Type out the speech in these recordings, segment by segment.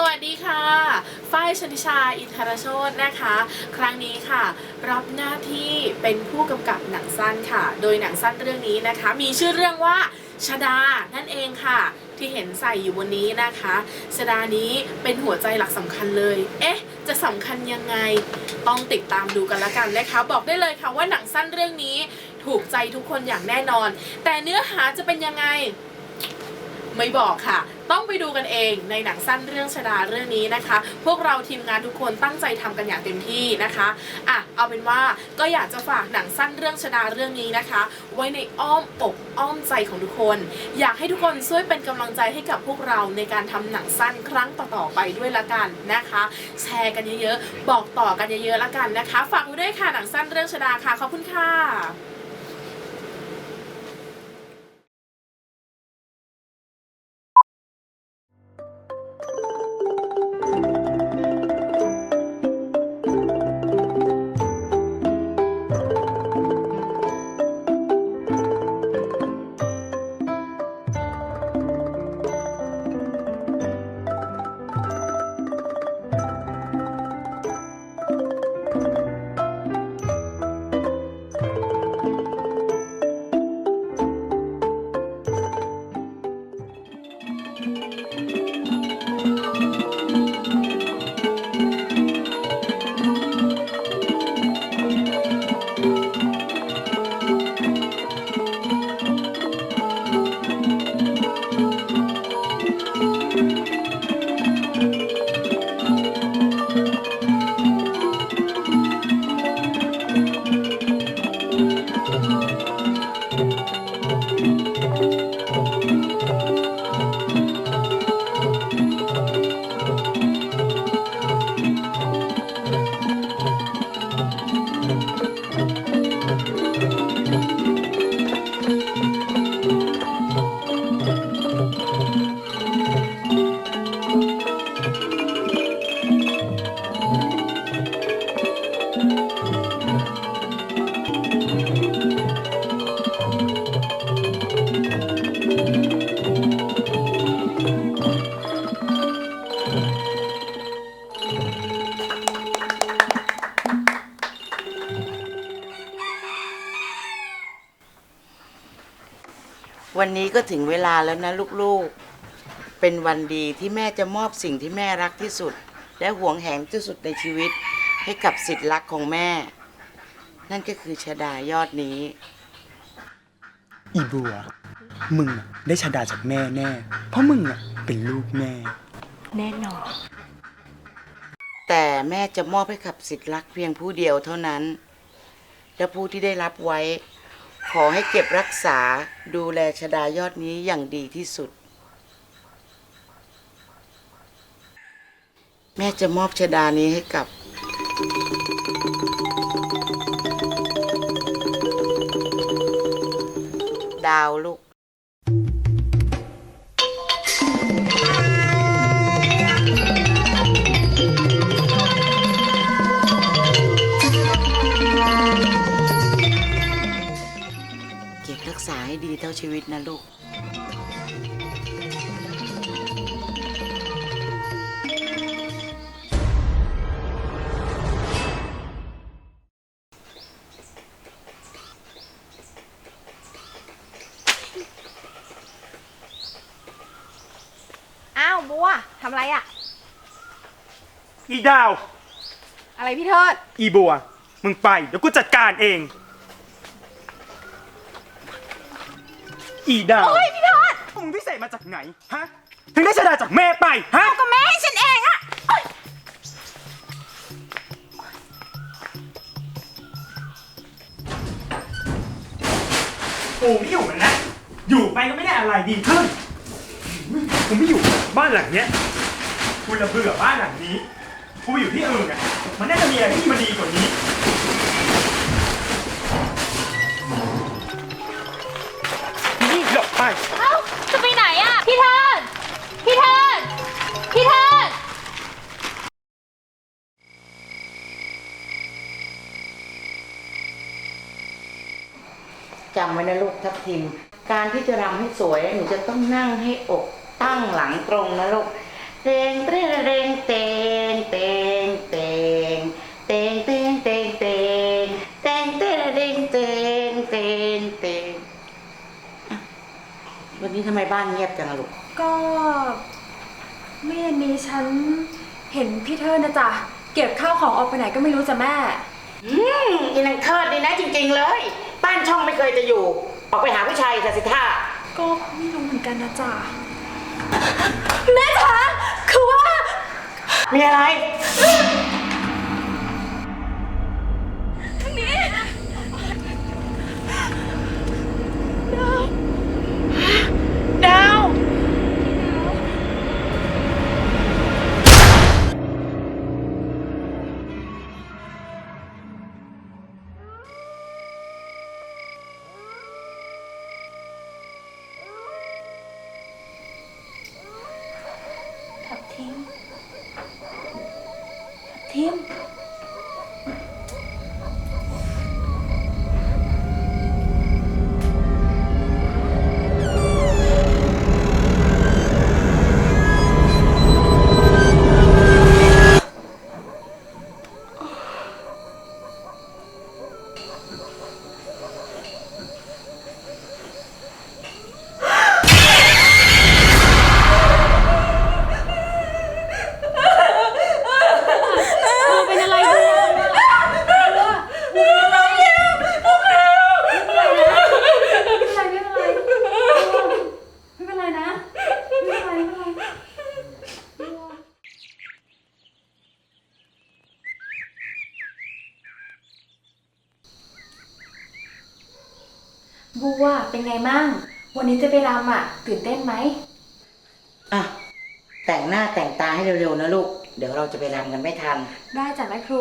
สวัสดีค่ะ ฝ้ายชนิชา อินทรโชตนะคะ ครั้งนี้ค่ะ รับหน้าที่เป็นผู้กำกับหนังสั้นค่ะ โดยหนังสั้นเรื่องนี้นะคะ มีชื่อเรื่องว่าชดา นั่นเองค่ะ ที่เห็นใส่อยู่บนนี้นะคะ ชดานี้เป็นหัวใจหลักสำคัญเลย เอ๊ะ จะสำคัญยังไง ต้องติดตามดูกันละกันนะคะ บอกได้เลยค่ะว่าหนังสั้นเรื่องนี้ถูกใจทุกคนอย่างแน่นอน แต่เนื้อหาจะเป็นยังไง ไม่บอกค่ะ ต้องไปดูกันเองในหนังสั้นเรื่องชดาเรื่องนี้นะคะ พวกเราทีมงานทุกคนตั้งใจทำกันอย่างเต็มที่นะคะอะเอาเป็นว่าก็อยากจะฝากหนังสั้นเรื่องชดาเรื่องนี้นะคะ ไว้ในอ้อมอกอ้อมใจของทุกคน อยากให้ทุกคนช่วยเป็นกำลังใจให้กับพวกเราในการทำหนังสั้นครั้งต่อๆไปด้วยละกันนะคะ แชร์กันเยอะๆบอกต่อกันเยอะๆละกันนะคะ ฝากไว้ด้วยค่ะหนังสั้นเรื่องชดาค่ะขอบคุณค่ะ วันนี้ก็ถึงเวลาแล้วนะลูกๆ เป็นวันดีที่แม่จะมอบสิ่งที่แม่รักที่สุด และหวงแหนที่สุดในชีวิต ให้กับสิทธิ์รักของแม่ นั่นก็คือชดายอดนี้ อีบัว มึงน่ะได้ชาดาจากแม่แน่ เพราะมึงอะเป็นลูกแม่ แน่นอน แต่แม่จะมอบให้กับสิทธิ์รักเพียงผู้เดียวเท่านั้น และผู้ที่ได้รับไว้ ขอให้เก็บรักษาดูแลชดายอดนี้อย่างดีที่สุด แม่จะมอบชดานี้ให้กับ ดาวลูก ให้ดีเท่าชีวิตนะลูก อ้าวบัวทำอะไรอะอีดาว อะไรพี่เทิด อีบัว มึงไป เดี๋ยวกูจัดการเอง อีดาวโอ้ยพี่เทิดมึงพิเศษมาจากไหนฮะถึงได้ชาดาจากแม่ไปฮะก็แม่ให้ฉันเองอะโอ๊ยกูไม่อยู่มันแล้วอยู่ไปก็ไม่ได้อะไรดีขึ้นกูไม่อยู่บ้านหลังเนี้ยกูระเบื่อบ้านหลังนี้กูไปอยู่ที่อื่นอะมันน่าจะมีอะไรที่มันดีกว่านี้ ไป เอ้า จะไปไหนอะพี่เทิดพี่เทิดพี่เทิดจำไว้นะลูกทับทิม การที่จะรำให้สวยหนูจะต้องนั่งให้อกตั้งหลังตรงนะลูกเตงเตงเตงเตงเตงเตงเตงเตงเตงเตงเตงเตงเตงเตงเตงเตงอะ วันนี้ทำไมบ้านเงียบจังอะลูก ก็เมื่อเย็นนี้ฉันเห็นพี่เธอนะจ๊ะเก็บข้าวของออกไปไหนก็ไม่รู้จ้ะแม่ อืมอีนังเทิดดีนะจริงๆเลย บ้านช่องไม่เคยจะอยู่ ออกไปหาผู้ชายแต่สิท่าก็ไม่รู้เหมือนกันนะจ๊ะแม่จ๊ะคือว่า มีอะไร 诶 บัวเป็นไงมั่ง วันนี้จะไปรำอะ ตื่นเต้นไหมอะ แต่งหน้าแต่งตาให้เร็วๆนะลูก เดี๋ยวเราจะไปรำกันไม่ทัน ได้จ้ะแม่ครู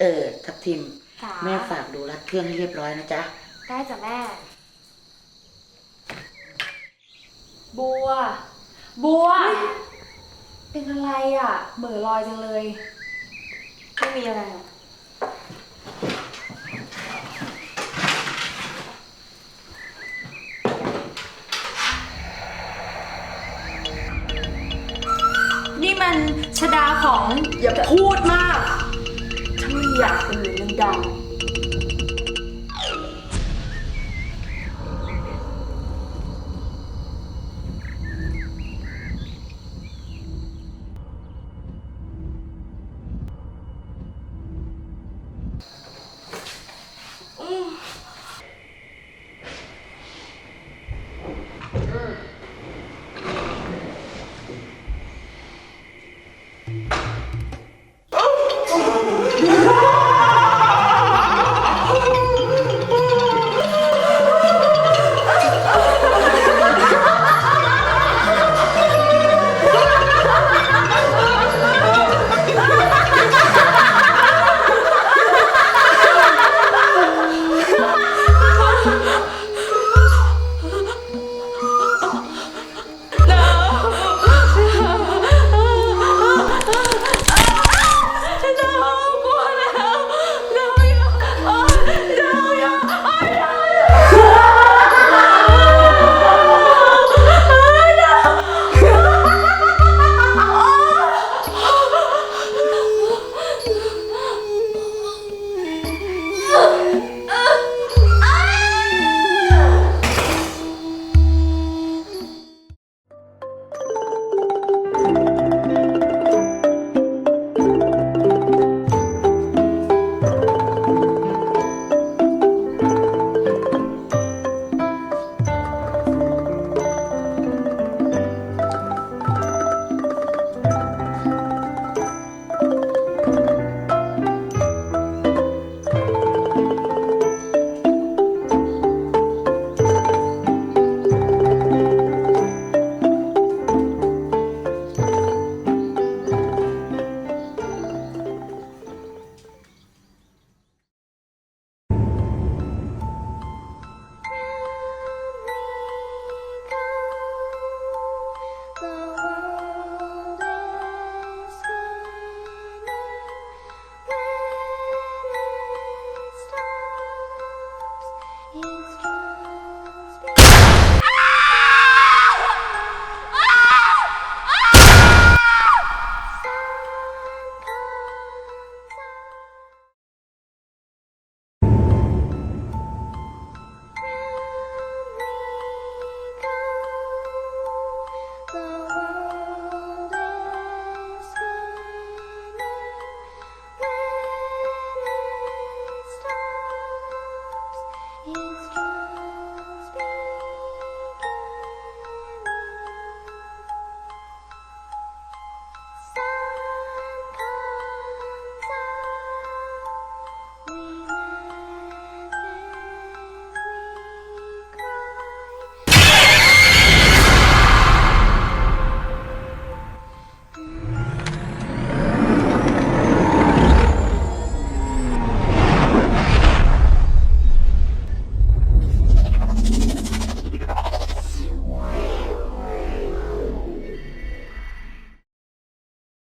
เออ ทับทิม จ๋าแม่ฝากดูรัดเครื่องให้เรียบร้อยนะจ๊ะ ได้จ้ะแม่ บัว บัว เป็นอะไรอะ เหม่อลอยจังเลย ไม่มีอะไรหรอก ดาของอย่าพูดมากถ้าไม่อยากเป็นหรือมันดัง